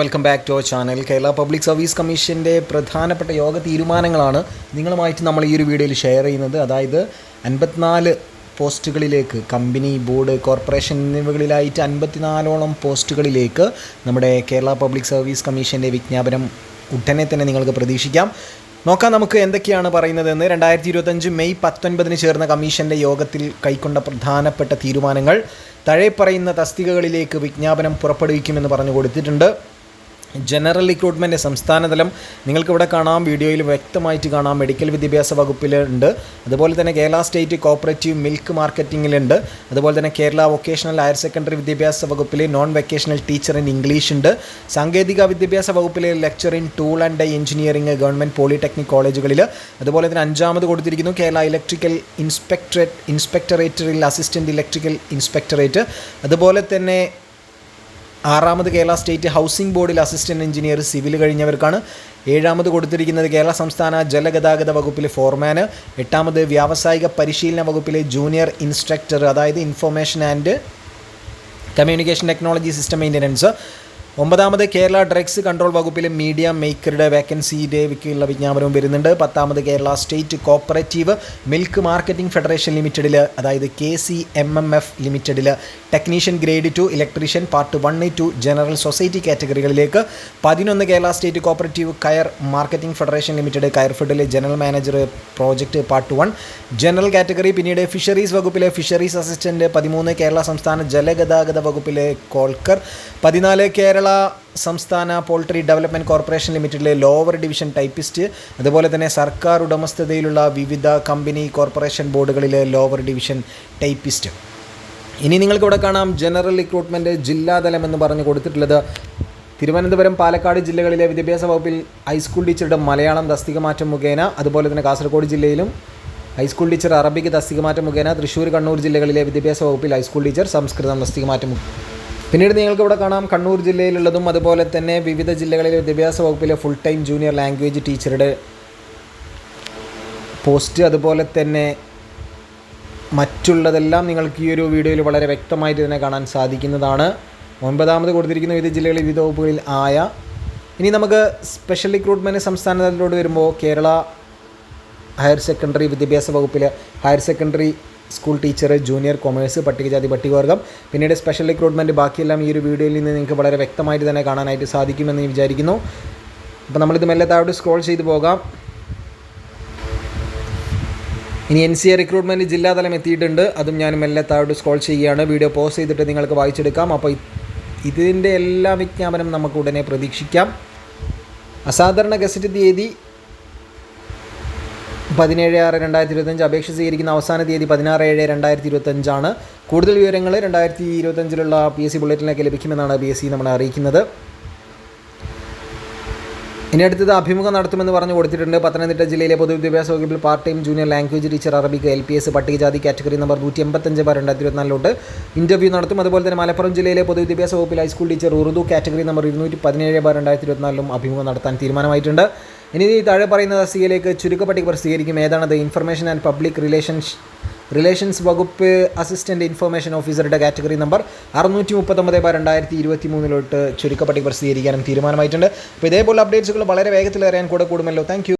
Welcome back to our channel Kerala public service കമ്മീഷന്റെ പ്രധാനപ്പെട്ട യോഗ തീരുമാനങ്ങളാണ് നിങ്ങളുമായിട്ട് നമ്മൾ ഈ ഒരു വീഡിയോയിൽ ഷെയർ ചെയ്യുന്നത്. അതായത് അൻപത്തിനാല് പോസ്റ്റുകളിലേക്ക് കമ്പനി ബോർഡ് കോർപ്പറേഷൻ എന്നിവകളിലായിട്ട് അൻപത്തിനാലോളം പോസ്റ്റുകളിലേക്ക് നമ്മുടെ കേരള പബ്ലിക് സർവീസ് കമ്മീഷന്റെ വിജ്ഞാപനം ഉടനെ തന്നെ നിങ്ങൾക്ക് പ്രതീക്ഷിക്കാം. നോക്കാം നമുക്ക് എന്തൊക്കെയാണ് പറയുന്നതെന്ന്. രണ്ടായിരത്തി ഇരുപത്തഞ്ച് മെയ് പത്തൊൻപതിന് ചേർന്ന കമ്മീഷന്റെ യോഗത്തിൽ കൈക്കൊണ്ട പ്രധാനപ്പെട്ട തീരുമാനങ്ങൾ. താഴെ പറയുന്ന തസ്തികകളിലേക്ക് വിജ്ഞാപനം പുറപ്പെടുവിക്കുമെന്ന് പറഞ്ഞു കൊടുത്തിട്ടുണ്ട്. ജനറൽ റിക്രൂട്ട്മെന്റ് സംസ്ഥാനതലം നിങ്ങൾക്കിവിടെ കാണാം. വീഡിയോയിൽ വ്യക്തമായിട്ട് കാണാം. മെഡിക്കൽ വിദ്യാഭ്യാസ വകുപ്പിലുണ്ട്. അതുപോലെ തന്നെ കേരള സ്റ്റേറ്റ് കോപ്പറേറ്റീവ് മിൽക്ക് മാർക്കറ്റിങ്ങിലുണ്ട്. അതുപോലെ തന്നെ കേരള വൊക്കേഷണൽ ഹയർ സെക്കൻഡറി വിദ്യാഭ്യാസ വകുപ്പിലെ non vocational teacher in English ഉണ്ട്. സാങ്കേതിക വിദ്യാഭ്യാസ വകുപ്പിലെ lecture in tool and engineering government polytechnic കോളേജുകളിൽ അതുപോലെ തന്നെ അഞ്ചാമത് കൊടുത്തിരിക്കുന്നു കേരള ഇലക്ട്രിക്കൽ ഇൻസ്പെക്ടറേറ്റ് ഇൻസ്പെക്ടറേറ്ററിൽ അസിസ്റ്റന്റ് ഇലക്ട്രിക്കൽ ഇൻസ്പെക്ടറേറ്റ് അതുപോലെ തന്നെ ആറാമത് കേരള സ്റ്റേറ്റ് ഹൗസിംഗ് ബോർഡിൽ അസിസ്റ്റന്റ് എഞ്ചിനീയർ സിവിൽ കഴിഞ്ഞവർക്കാണ്. ഏഴാമത് കൊടുത്തിരിക്കുന്നത് കേരള സംസ്ഥാന ജലഗതാഗത വകുപ്പിലെ ഫോർമാന് എട്ടാമത് വ്യാവസായിക പരിശീലന വകുപ്പിലെ ജൂനിയർ ഇൻസ്ട്രക്ടർ അതായത് information and communication technology system maintenance ഒമ്പതാമത് Kerala drugs control വകുപ്പിലെ മീഡിയ മേക്കറുടെ വേക്കൻസി ഡേവിക്കുള്ള വിജ്ഞാപനവും വരുന്നുണ്ട്. പത്താമത് Kerala state cooperative milk marketing federation ലിമിറ്റഡിൽ അതായത് K C M M F ലിമിറ്റഡിൽ technician grade two electrician part one two general society കാറ്റഗറികളിലേക്ക് പതിനൊന്ന് Kerala state cooperative coir marketing federation limited കയർഫെഡിലെ general manager project part one. General category പിന്നീട് fisheries വകുപ്പിലെ fisheries assistant പതിമൂന്ന് കേരള സംസ്ഥാന ജലഗതാഗത വകുപ്പിലെ caulker പതിനാല് കേരള സംസ്ഥാന പോൾട്രി ഡെവലപ്മെന്റ് കോർപ്പറേഷൻ ലിമിറ്റഡിലെ ലോവർ ഡിവിഷൻ ടൈപ്പിസ്റ്റ് അതുപോലെ തന്നെ സർക്കാർ ഉടമസ്ഥതയിലുള്ള വിവിധ കമ്പനി കോർപ്പറേഷൻ ബോർഡുകളിലെ ലോവർ ഡിവിഷൻ ടൈപ്പിസ്റ്റ്. ഇനി നിങ്ങൾക്ക് ഇവിടെ കാണാം ജനറൽ റിക്രൂട്ട്മെന്റ് ജില്ലാതലം എന്ന് പറഞ്ഞു കൊടുത്തിട്ടുള്ളത്. തിരുവനന്തപുരം പാലക്കാട് ജില്ലകളിലെ വിദ്യാഭ്യാസ വകുപ്പിൽ ഹൈസ്കൂൾ ടീച്ചറുടെ മലയാളം തസ്തിക മാറ്റം മുഖേന അതുപോലെ തന്നെ കാസർഗോഡ് ജില്ലയിലും ഹൈസ്കൂൾ ടീച്ചർ അറബിക്ക് തസ്തിക മാറ്റം മുഖേന തൃശ്ശൂർ കണ്ണൂർ ജില്ലകളിലെ വിദ്യാഭ്യാസ വകുപ്പിൽ ഹൈസ്കൂൾ ടീച്ചർ സംസ്കൃതം തസ്തിക മാറ്റം പിന്നീട് നിങ്ങൾക്ക് ഇവിടെ കാണാം കണ്ണൂർ ജില്ലയിലുള്ളതും അതുപോലെ തന്നെ വിവിധ ജില്ലകളിലെ വിദ്യാഭ്യാസ വകുപ്പിലെ ഫുൾ ടൈം ജൂനിയർ ലാംഗ്വേജ് ടീച്ചറുടെ പോസ്റ്റ് അതുപോലെ തന്നെ മറ്റുള്ളതെല്ലാം നിങ്ങൾക്ക് ഈ ഒരു വീഡിയോയിൽ വളരെ വ്യക്തമായിട്ട് തന്നെ കാണാൻ സാധിക്കുന്നതാണ്. ഒൻപതാമത് കൊടുത്തിരിക്കുന്ന വിവിധ ജില്ലകളിൽ വിവിധ വകുപ്പുകളിൽ ആയ ഇനി നമുക്ക് സ്പെഷ്യൽ റിക്രൂട്ട്മെന്റ് സംസ്ഥാന തലത്തിലോട്ട് വരുമ്പോൾ കേരള ഹയർ സെക്കൻഡറി വിദ്യാഭ്യാസ വകുപ്പിലെ higher secondary school teacher junior commerce പട്ടികജാതി പട്ടികവർഗം പിന്നീട് സ്പെഷ്യൽ റിക്രൂട്ട്മെന്റ് ബാക്കിയെല്ലാം ഈ ഒരു വീഡിയോയിൽ നിന്ന് നിങ്ങൾക്ക് വളരെ വ്യക്തമായിട്ട് തന്നെ കാണാനായിട്ട് സാധിക്കുമെന്ന് വിചാരിക്കുന്നു. അപ്പോൾ നമ്മളിത് മെല്ലെ താഴോട്ട് സ്ക്രോൾ ചെയ്ത് പോകാം. ഇനി എൻ സി എ റിക്രൂട്ട്മെന്റ് ജില്ലാതലം എത്തിയിട്ടുണ്ട്. അതും ഞാൻ മെല്ലെ താഴോട്ട് സ്ക്രോൾ ചെയ്യുകയാണ്. വീഡിയോ പോസ്റ്റ് ചെയ്തിട്ട് നിങ്ങൾക്ക് വായിച്ചെടുക്കാം. അപ്പോൾ ഇതിന്റെ എല്ലാ വിജ്ഞാപനം നമുക്ക് ഉടനെ പ്രതീക്ഷിക്കാം. അസാധാരണ ഗസറ്റ് തീയതി പതിനേഴ് ആറ് രണ്ടായിരത്തി ഇരുപത്തഞ്ച് അപേക്ഷ സ്വീകരിക്കുന്ന അവസാന തീയതി പതിനാറ് ഏഴ് രണ്ടായിരത്തി ഇരുപത്തഞ്ചാണ് കൂടുതൽ വിവരങ്ങൾ രണ്ടായിരത്തി ഇരുപത്തഞ്ചിലുള്ള പി എസ് സി ബുള്ളറ്റിനൊക്കെ ലഭിക്കുമെന്നാണ് പി എസ് സി നമ്മളെ അറിയിക്കുന്നത്. ഇനി അടുത്തത് അഭിമുഖം നടത്തുമെന്ന് പറഞ്ഞു കൊടുത്തിട്ടുണ്ട്. പത്തനംതിട്ട ജില്ലയിലെ പൊതുവിദ്യാഭ്യാസ വകുപ്പിൽ part time junior language teacher Arabic L P S പട്ടികജാതി കാറ്റഗറി നമ്പർ നൂറ്റി എൺപത്തഞ്ച് ബാർ രണ്ടായിരത്തി ഇരുപത്തിനാലിലോട്ട് ഇന്റർവ്യൂ നടത്തും. അതുപോലെ തന്നെ മലപ്പുറം ജില്ലയിലെ പൊതുവിദ്യാഭ്യാസ വകുപ്പിൽ high school teacher Urdu category number ഇരുന്നൂറ്റി പതിനേഴ് ബാർ രണ്ടായിരത്തി ഇരുപത്തിനാലിലും അഭിമുഖം നടത്താൻ തീരുമാനമായിട്ടുണ്ട്. ഇനി ഈ താഴെ പറയുന്ന തസ്തികയിലേക്ക് ചുരുക്കപ്പട്ടിക പ്രസിദ്ധീകരിക്കും. ഏതാണത് information and public relations relations വകുപ്പ് അസിസ്റ്റന്റ് ഇൻഫർമേഷൻ ഓഫീസറുടെ കാറ്റഗറി നമ്പർ അറുന്നൂറ്റി മുപ്പത്തൊമ്പത് ബാർ രണ്ടായിരത്തി ഇരുപത്തി മൂന്നിലോട്ട് ചുരുക്കപ്പട്ടിക പ്രസിദ്ധീകരിക്കാനും തീരുമാനമായിട്ടുണ്ട്. അപ്പോൾ ഇതേപോലെ അപ്ഡേറ്റ്സുകൾ വളരെ വേഗത്തിൽ അറിയാൻ കൂടെ കൂടുമല്ലോ. താങ്ക്